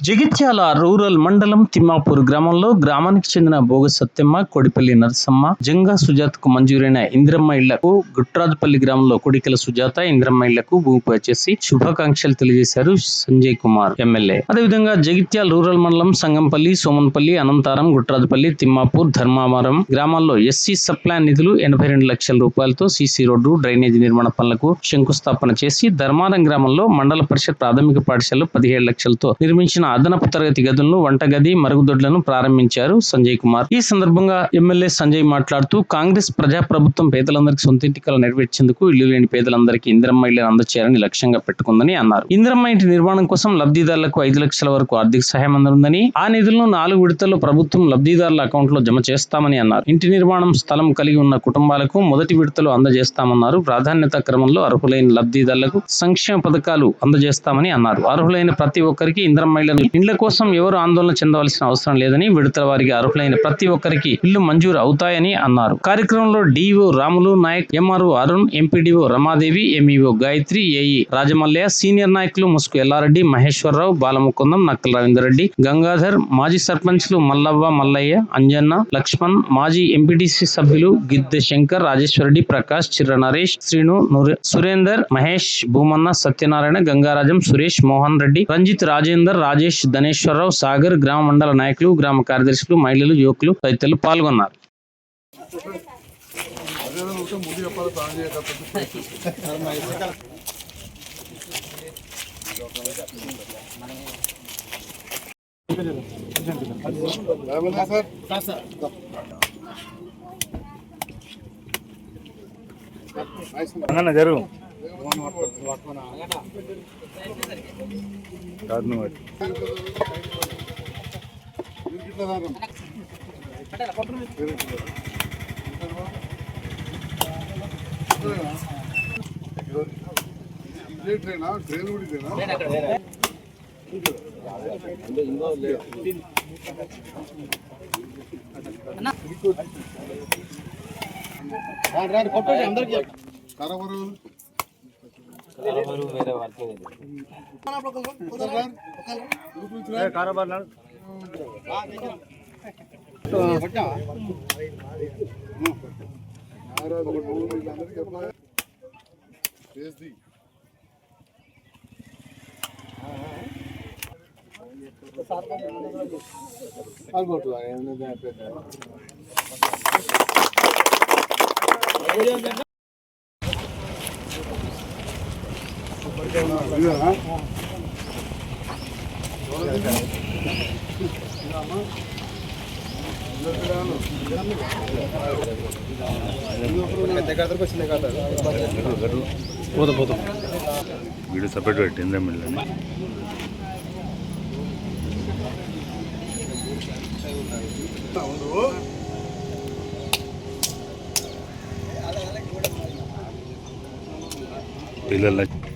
Jagtial rural మండలం తిమ్మాపూర్ గ్రామంలో గ్రామానికి చెందిన భోగ సత్యమ్మ కొడిపల్లి నరసమ్మ జంగా సుజాతకు మంజూరైన ఇంద్రమ్మ ఇళ్ళకు గుట్రాజపల్లి గ్రామంలో కొడికల సుజాత ఇంద్రమ్మ ఇళ్ళకు భూమి చేసి శుభాకాంక్షలు తెలియజేశారు సంజయ్ కుమార్ ఎమ్మెల్యే. అదేవిధంగా జగిత్యాల రూరల్ మండలం సంగంపల్లి సోమన్పల్లి అనంతారం గుట్రాజపల్లి తిమ్మాపూర్ ధర్మావరం గ్రామాల్లో ఎస్సీ సప్లాన్ నిధులు ఎనభై రెండు లక్షల రూపాయలతో సీసీ రోడ్డు డ్రైనేజీ నిర్మాణ పనులకు శంకుస్థాపన చేసి ధర్మారం గ్రామంలో మండల పరిషత్ ప్రాథమిక పాఠశాలలో పదిహేడు లక్షలతో నిర్మించిన అదనపు తరగతి గదులను వంటగది మరుగుదొడ్లను ప్రారంభించారు సంజయ్ కుమార్. ఈ సందర్భంగా ఎమ్మెల్యే సంజయ్ మాట్లాడుతూ కాంగ్రెస్ ప్రజా ప్రభుత్వం పేదలందరికీ సొంత ఇంటి నెరవేర్చేందుకు ఇల్లు లేని పేదలందరికీ ఇందిరమ్మ ఇళ్ళను అందచేయాలని లక్ష్యంగా పెట్టుకుందని అన్నారు. ఇందిరమ్మ ఇంటి నిర్మాణం కోసం లబ్ధిదారులకు ఐదు లక్షల వరకు ఆర్థిక సహాయం అందనుందని ఆ నిధులను నాలుగు విడతల్లో ప్రభుత్వం లబ్ధిదారుల అకౌంట్లో జమ చేస్తామని అన్నారు. ఇంటి నిర్మాణం స్థలం కలిగి ఉన్న కుటుంబాలకు మొదటి విడతలో అందజేస్తామన్నారు. ప్రాధాన్యత క్రమంలో అర్హులైన లబ్ధిదారులకు సంక్షేమ పథకాలు అందజేస్తామని అన్నారు. అర్హులైన ప్రతి ఒక్కరికి ఇంద్రమ్మ ఇళ్ళను ఇండ్ల కోసం ఎవరు ఆందోళన చెందవలసిన అవసరం లేదని విడతల వారికి అర్హులైన ప్రతి ఒక్కరికి ఇల్లు మంజూరు అవుతాయని అన్నారు. కార్యక్రమంలో DO Ramulu Naik MRO Arun MPDO Ramadevi MEO Gayatri AE Rajamallaiah senior నాయకులు ముసుకు ఎల్లారెడ్డి మహేశ్వరరావు బాలముకుందం నక్కల రవీందర్ రెడ్డి గంగాధర్ మాజీ సర్పంచ్లు మల్లవ్వ మల్లయ్య అంజన్న లక్ష్మణ్ మాజీ ఎంపీటీసీ సభ్యులు గిద్దె శంకర్ రాజేశ్వరరెడ్డి ప్రకాష్ చిర్ర నరేష్ శ్రీను సురేందర్ మహేష్ భూమన్న సత్యనారాయణ గంగారాజం సురేష్ మోహన్ రెడ్డి రంజిత్ రాజేందర్ రాజ రాజేష్ ధనేశ్వరరావు సాగర్ గ్రామ మండల నాయకులు గ్రామ కార్యదర్శులు మహిళలు యువకులు తదితరులు పాల్గొన్నారు. జరుగు. కాదు నువ్వు ట్రైనా ట్రైన్ కూడా ఇదేనా కరవరు చేసి వీడు సపరేట్ పోతా పోతా వీడు సపరేట్ ఇంద్రం వెళ్ళ సెంటర్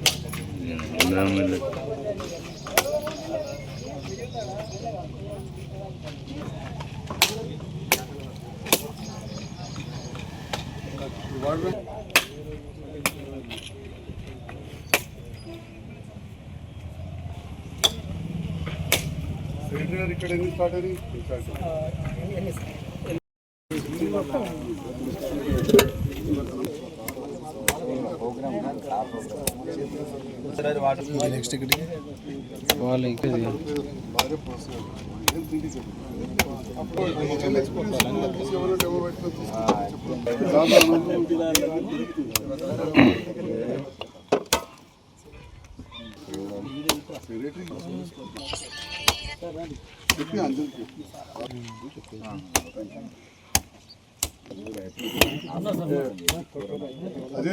ఇక్కడ ఎన్ని స్టార్ట్ అయింది? నెక్స్ట్ పోస్ట్ వాళ్ళు తిండి చెప్పి అందరికి అదే.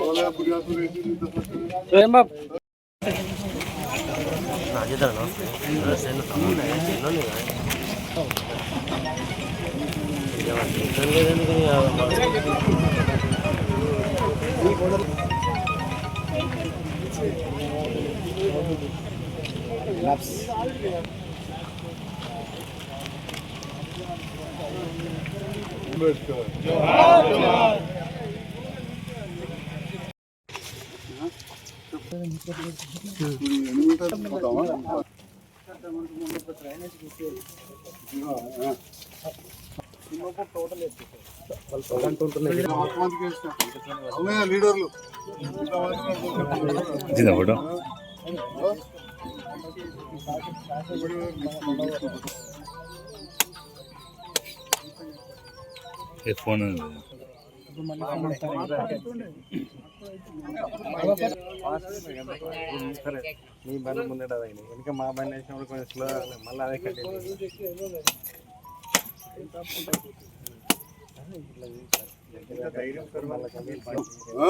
వాళ్ళ బుడియాసులు ఏంటి ఇంత పట్టుకుని? అంబేద్కర్ ఇప్పుడు ఎన్ని మీటర్లు పోతావా? ఆ, ఆ. ఎంతమందికి వేసినా? ఉన్నాయా లీడర్లు ఫోన్ మీ బండి పోయింది వెనక మా బండి వేసినప్పుడు కొంచెం స్లో మళ్ళీ అదే కట్టింది ఆ?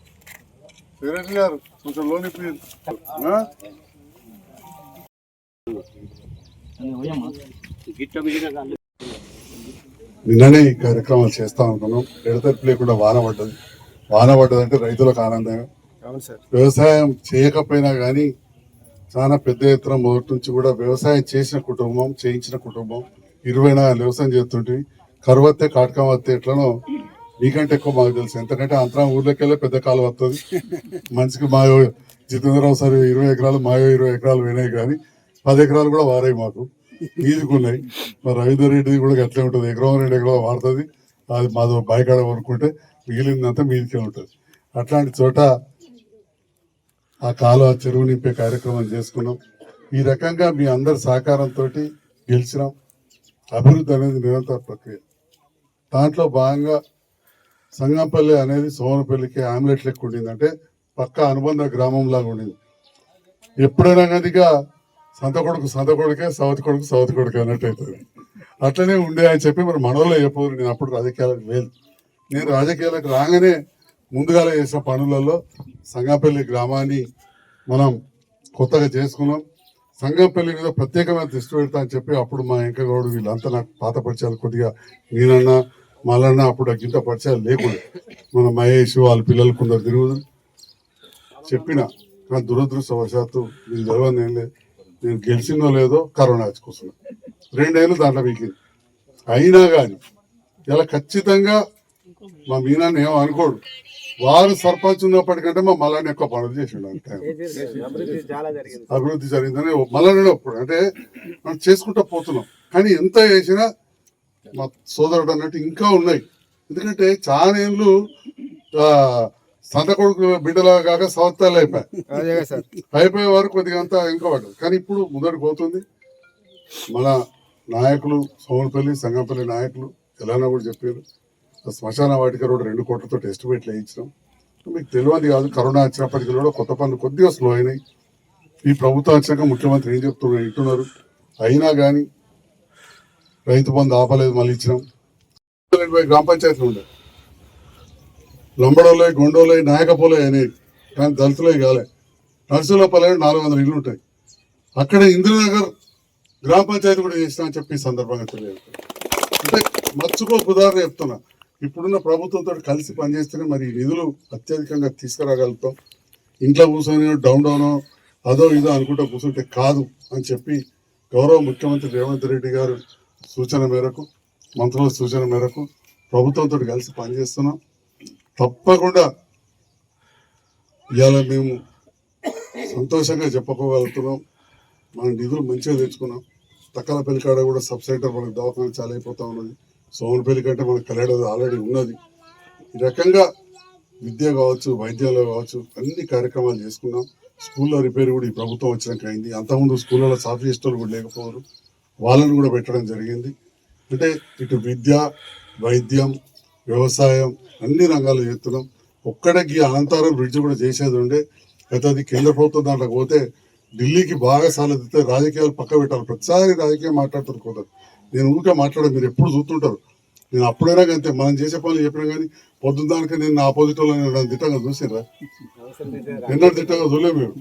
గారు కొంచెం లోన్ నిన్ననే ఈ కార్యక్రమాలు చేస్తా అనుకున్నాం. ఎడతెరిపి లేకుండా వాన పడ్డది. వాన పడ్డదంటే రైతులకు ఆనందం అవును సార్. వ్యవసాయం చేయకపోయినా కానీ చాలా పెద్ద ఎత్తున మొదటి నుంచి కూడా వ్యవసాయం చేసిన కుటుంబం చేయించిన కుటుంబం ఇరవై నాలుగు వ్యవసాయం చేస్తుంటే కరువత్తే కాటకం వస్తే ఎట్లనో మీకంటే ఎక్కువ మాకు తెలుసు. ఎందుకంటే అంతరం ఊర్లోకి వెళ్ళే పెద్ద కాలం వస్తుంది మనిషికి మాయో జితేంద్రరావు సార్ ఇరవై ఎకరాలు మాయో ఇరవై ఎకరాలు వినాయి కానీ పది ఎకరాలు కూడా వారాయి మాకు. ఈదుకున్నాయి మరి రవీందర్ రెడ్డిది కూడా అట్లే ఉంటుంది. ఎకరం రెండు ఎకరాలు వాడుతుంది. అది మాది బాయికాడ కొనుక్కుంటే మిగిలిందంతా మీదికే ఉంటుంది. అట్లాంటి చోట ఆ కాలువ చెరువు నింపే కార్యక్రమం చేసుకున్నాం. ఈ రకంగా మీ అందరి సహకారంతో గెలిచినాం. అభివృద్ధి అనేది నిరంతర ప్రక్రియ. దాంట్లో భాగంగా సంగంపల్లి అనేది సోమనపల్లికి ఆమ్లెట్ లెక్క ఉండింది. అంటే పక్క అనుబంధ గ్రామం లాగా ఉండింది. ఎప్పుడైనా కనుక సంత కొడుకు సంత కొడుకే సౌత్ కొడుకు సౌత్ కొడుకు అన్నట్టు అవుతుంది అట్లనే ఉండే అని చెప్పి మరి మనలో చెప్పారు. నేను అప్పుడు రాజకీయాలకు లేదు నేను రాజకీయాలకు రాగానే ముందుగా చేసిన పనులలో సంగంపల్లి గ్రామాన్ని మనం కొత్తగా చేసుకున్నాం. సంగంపల్లి మీద ప్రత్యేకమైన దృష్టి పెడతా అని చెప్పి అప్పుడు మా వెంకగౌడు వీళ్ళంతా నాకు పాత పరిచయాలు కొద్దిగా నేనన్నా మళ్ళా అప్పుడు నాకు పరిచయాలు లేకుండా మన మహేష్ వాళ్ళ పిల్లలు కొందరు తిరుగుదు చెప్పిన కానీ దురదృష్టవశాత్తు నేను తెలియదు ఏం లేదు. నేను గెలిచినో లేదో కరోనా వచ్చి కూర్చున్నా రెండేళ్ళు దాంట్లో వీకింది అయినా కానీ ఇలా ఖచ్చితంగా మా మీనాన్ని ఏమో అనుకోడు. వారు సర్పంచ్ ఉన్నప్పటికంటే మా మళ్ళీ ఎక్కువ పనులు చేసిండు అంతే. అభివృద్ధి అభివృద్ధి జరిగిందని మళ్ళీ ఒప్పుడు అంటే మనం చేసుకుంటా పోతున్నాం. కానీ ఎంత చేసినా మా సోదరుడు అన్నట్టు ఇంకా ఉన్నాయి. ఎందుకంటే చాలా ఏళ్ళు సంత కొడుకు బిడ్డలా కాక సంవత్సరాలు అయిపోయాయి అయిపోయే వరకు కొద్దిగా అంతా ఇంకా పడ్డది కానీ ఇప్పుడు ముందరికి పోతుంది. మన నాయకులు సోమపల్లి సంగంపల్లి నాయకులు తెలంగాణ కూడా చెప్పారు. శ్మశాన వాటిక రోడ్డు రెండు కోట్లతో ఎస్టిమేట్లు వేయించినాం. మీకు తెలియదు కాదు కరోనా వచ్చినప్పటికీ కూడా కొత్త పనులు కొద్దిగా స్లో అయినాయి. ఈ ప్రభుత్వం వచ్చాక ముఖ్యమంత్రి ఏం చెప్తున్నారు వింటున్నారు అయినా కానీ రైతు బంధు ఆపలేదు మళ్ళీ ఇచ్చినాం. గ్రామ పంచాయతీలు ఉండే. లంబడోలే గొండోలో నాయకపోలే అనే కానీ దళితులే కాలే. నర్సులపల్లి నాలుగు వందల ఇల్లు ఉంటాయి. అక్కడ ఇందిరానగర్ గ్రామ పంచాయతీ కూడా చేసినా అని చెప్పి సందర్భంగా తెలియదు అంటే మర్చుకో ఉదాహరణ చెప్తున్నా. ఇప్పుడున్న ప్రభుత్వంతో కలిసి పనిచేస్తేనే మరి నిధులు అత్యధికంగా తీసుకురాగలుగుతాం. ఇంట్లో కూర్చొని డౌన్ డౌన్ అదో ఇదో అనుకుంటా కూర్చుంటే కాదు అని చెప్పి గౌరవ ముఖ్యమంత్రి రేవంత్ రెడ్డి గారు సూచన మేరకు మంత్రుల సూచన మేరకు ప్రభుత్వంతో కలిసి పనిచేస్తున్నాం. తప్పకుండా ఇవాళ మేము సంతోషంగా చెప్పుకోగలుగుతున్నాం. మన నిధులు మంచిగా తెచ్చుకున్నాం. తక్కలపల్లి కాడ కూడా సబ్ సెంటర్ మనకు దవాఖాన చాలా అయిపోతూ ఉన్నది. సోమనపల్లి కంటే మనకు కళ్యాణ ఆల్రెడీ ఉన్నది. ఈ రకంగా విద్య కావచ్చు వైద్యంలో కావచ్చు అన్ని కార్యక్రమాలు చేసుకున్నాం. స్కూల్లో రిపేర్ కూడా ఈ ప్రభుత్వం వచ్చినాక అయింది. అంతకుముందు స్కూళ్ళలో సాఫ్ చేసేటోళ్ళు కూడా లేకపోవరు వాళ్ళని కూడా పెట్టడం జరిగింది. అంటే ఇటు విద్య వైద్యం వ్యవసాయం అన్ని రంగాలు చేస్తున్నాం. ఒక్కడికి అనంతరం బ్రిడ్జ్ కూడా చేసేది ఉండే. అది కేంద్ర ప్రభుత్వం దాంట్లోకి పోతే ఢిల్లీకి బాగా సాలదితే రాజకీయాలు పక్క పెట్టాలి. ప్రతిసారి రాజకీయం మాట్లాడుతారు కుదరదు నేను ఊరికే మాట్లాడదు మీరు ఎప్పుడు చూస్తుంటారు. నేను అప్పుడైనా అంతే మనం చేసే పనులు చెప్పినా కానీ పొద్దున్న దానికి నేను ఆపోజిట్ వాళ్ళని తిట్టంగా చూసిరా నిన్న తిట్టంగా చూడలే మేము.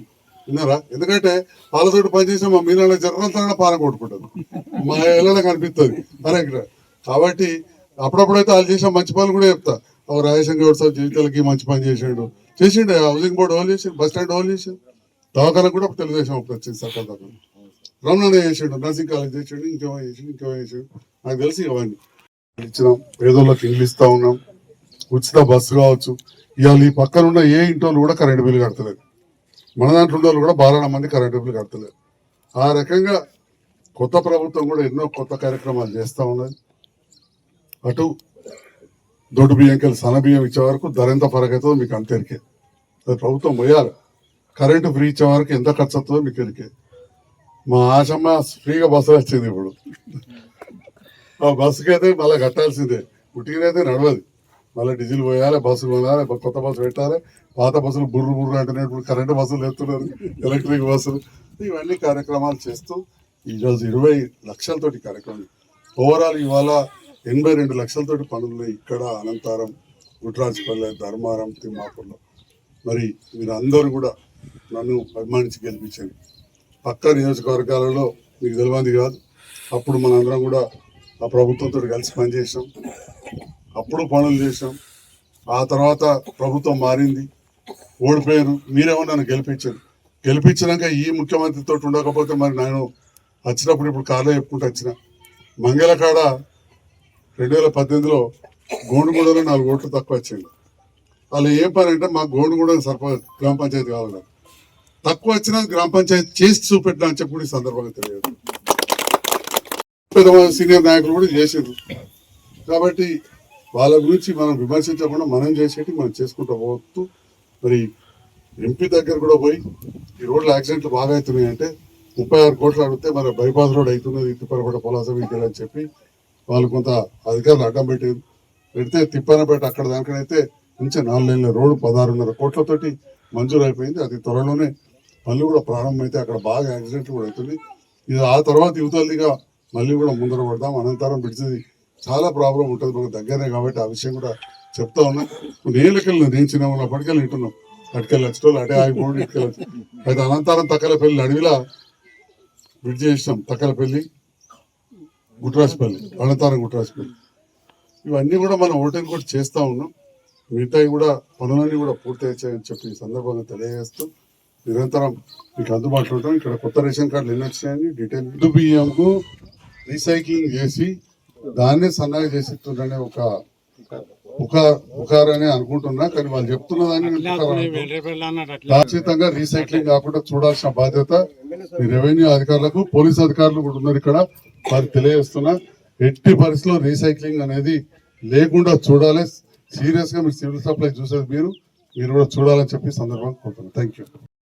విన్నారా? ఎందుకంటే పాలతోటి పనిచేసిన మా మీనాల కూడా పాలకొట్టుకుంటాము కొట్టుకుంటారు మా ఇళ్ళలో కనిపిస్తుంది. అరే ఇక్కడ. కాబట్టి అప్పుడప్పుడైతే వాళ్ళు చేసిన మంచి పనులు కూడా చెప్తా. ఓ రాజశంకర్ గౌడ్ సార్ జీవితాలకి మంచి పని చేసిండు. చేసిండు హౌసింగ్ బోర్డు హోల్ చేసిండు బస్ స్టాండ్ హోల్ చేసిండు. దవాఖాన కూడా తెలుగుదేశం అప్పుడు వచ్చింది సర్కార్ దాకా రమణ చేసిండు నర్సింగ్ కాలేజ్ చేసిండు ఇంకేమో చేసిండు ఇంకేమో చేసిండు. నాకు తెలిసి ఇవన్నీ ఇచ్చినాం. పేదోళ్ళకి ఇల్లు ఇస్తా ఉన్నాం. ఉచిత బస్సు కావచ్చు. ఇవాళ ఈ పక్కన ఉన్న ఏ ఇంటి కూడా కరెంటు బిల్లు కడతలేదు. మన దాంట్లో ఉన్న వాళ్ళు కూడా బాగా మంది కరెంటు బిల్లు కడతలేదు ఆ రకంగా కొత్త ప్రభుత్వం కూడా ఎన్నో కొత్త కార్యక్రమాలు చేస్తూ ఉన్నది. అటు దొడ్డు బియ్యంకెళ్ళి సన్న బియ్యం ఇచ్చే వరకు ధర ఎంత ఫరక్ అవుతుందో మీకు అంత ఎరికే. అది ప్రభుత్వం పోయాలి. కరెంటు ఫ్రీ ఇచ్చే వరకు ఎంత ఖర్చు అవుతుందో మీకు ఎరికే. మా ఆశమ్మ ఫ్రీగా బస్సు వచ్చింది ఇప్పుడు. ఆ బస్సుకి అయితే మళ్ళీ కట్టాల్సిందే. పుట్టినైతే నడవదు. మళ్ళీ డీజిల్ పోయాలి బస్సు కొనాలి కొత్త బస్సు పెట్టాలి పాత బస్సులు బుర్రు బుర్రు అంటున్నాయి ఇప్పుడు కరెంటు బస్సులు ఎత్తున్నారు ఎలక్ట్రిక్ బస్సులు. ఇవన్నీ కార్యక్రమాలు చేస్తూ ఈరోజు ఇరవై లక్షలతోటి కార్యక్రమం. ఓవరాల్ ఇవాళ ఎనభై రెండు లక్షలతోటి పనులు ఉన్నాయి ఇక్కడ అనంతరం గుట్రాజపల్లె ధర్మారం తిమ్మాపూర్లో. మరి మీరు అందరూ కూడా నన్ను అభిమానించి గెలిపించండి. పక్క నియోజకవర్గాలలో మీకు తెలియంది కాదు. అప్పుడు మనందరం కూడా ఆ ప్రభుత్వంతో కలిసి పనిచేసాం అప్పుడు పనులు చేశాం. ఆ తర్వాత ప్రభుత్వం మారింది. ఓడిపోయారు. మీరేమో నన్ను గెలిపించారు. గెలిపించినాక ఈ ముఖ్యమంత్రితో ఉండకపోతే మరి నేను వచ్చినప్పుడు ఇప్పుడు కార్లో చెప్పుకుంటూ వచ్చిన. మంగళకాడ రెండు వేల పద్దెనిమిదిలో గోండుగూడలో నాలుగు ఓట్లు తక్కువ వచ్చింది. వాళ్ళు ఏం పని అంటే మా గోండుగూడ సర్పంచ్ గ్రామ పంచాయతీ కావాలి తక్కువ వచ్చినా గ్రామ పంచాయతీ చేసి చూపెట్టినా అని చెప్పి ఈ సందర్భంగా తెలియదు. పెద్ద సీనియర్ నాయకులు కూడా చేసారు కాబట్టి వాళ్ళ గురించి మనం విమర్శించకుండా మనం చేసేటి మనం చేసుకుంటూ పోతూ మరి ఎంపీ దగ్గర కూడా పోయి ఈ రోడ్లు యాక్సిడెంట్లు బాగా అవుతున్నాయి అంటే ముప్పై ఆరు కోట్లు అడిగితే మరి బైపాస్ రోడ్ అవుతున్నది తిప్పనపేట పొలాస వీకెల్ అని చెప్పి వాళ్ళు కొంత అధికారులు అడ్డం పెట్టారు. పెడితే తిప్పనపేట అక్కడ దానికనైతే మంచి నాలుగు నెలల రోడ్డు పదహారున్నర కోట్లతోటి మంజూరు అయిపోయింది. అది త్వరలోనే మళ్ళీ కూడా ప్రారంభమైతే అక్కడ బాగా యాక్సిడెంట్లు కూడా అవుతుంది ఇది ఆ తర్వాత యువతల్లిగా మళ్ళీ కూడా ముందర పడదాం. అనంతరం పిడిచింది చాలా ప్రాబ్లం ఉంటుంది మనకు దగ్గరనే కాబట్టి ఆ విషయం కూడా చెప్తా ఉన్నా. నేలకెళ్ళి నేను చిన్న పడికెళ్ళి వింటున్నాం అటుకెళ్ళి లక్షలు అటే ఆగిపోండి ఇటుకెళ్ళి అయితే అనంతరం తక్కలపల్లి అడవిలా బ్రిడ్జ్ చేసినాం తక్కలపల్లి గుట్రాజపల్లి అనంతరం గుట్రాజపల్లి ఇవన్నీ కూడా మనం ఓటమి కూడా చేస్తూ ఉన్నాం. మిగతాయి కూడా పనులన్నీ కూడా పూర్తి అయ్యాయని చెప్పి ఈ సందర్భంగా తెలియజేస్తూ నిరంతరం మీకు అందుబాటులో ఉంటాం. ఇక్కడ కొత్త రేషన్ కార్డులు ఎన్ని వచ్చినాయని డీటెయిల్. బియ్యంకు రీసైక్లింగ్ చేసి దాన్నే సన్నగా చేసి ఒక పుకారని అనుకుంటున్నా కానీ వాళ్ళు చెప్తున్న దాన్ని. ఖచ్చితంగా రీసైక్లింగ్ కాకుండా చూడాల్సిన బాధ్యత ఈ రెవెన్యూ అధికారులకు పోలీస్ అధికారులు కూడా ఉన్నారు ఇక్కడ. వారికి తెలియజేస్తున్నా ఎట్టి పరిస్థితుల్లో రీసైక్లింగ్ అనేది లేకుండా చూడాలి. సీరియస్గా మీరు సివిల్ సప్లై చూసేది మీరు మీరు కూడా చూడాలని చెప్పి ఈ సందర్భంగా కోరుతున్నాను. Thank you